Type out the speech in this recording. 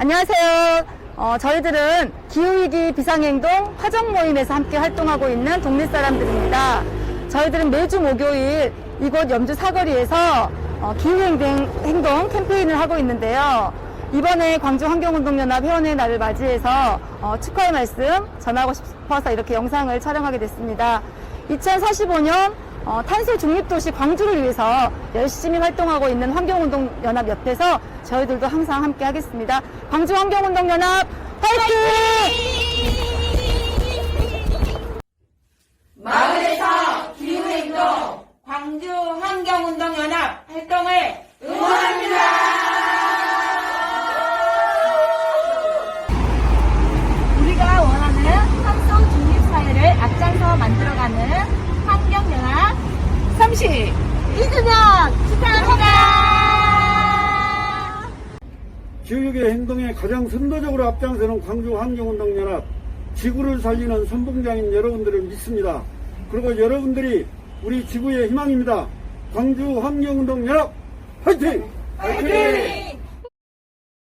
안녕하세요. 어, 저희들은 기후위기 비상행동 화정 모임에서 함께 활동하고 있는 동네 사람들입니다. 저희들은 매주 목요일 이곳 염주 사거리에서 어, 기후행동 캠페인을 하고 있는데요. 이번에 광주환경운동연합 회원의 날을 맞이해서 어, 축하의 말씀 전하고 싶어서 이렇게 영상을 촬영하게 됐습니다. 2045년 어, 탄소 중립도시 광주를 위해서 열심히 활동하고 있는 환경운동연합 옆에서 저희들도 항상 함께 하겠습니다. 광주 환경운동연합 화이팅! 마을에서 기후행동 광주 환경운동연합 활동을 기후위기 행동에 가장 선도적으로 앞장서는 광주 환경운동연합 지구를 살리는 선봉장인 여러분들을 믿습니다. 그리고 여러분들이 우리 지구의 희망입니다. 광주 환경운동연합 화이팅! 화이팅!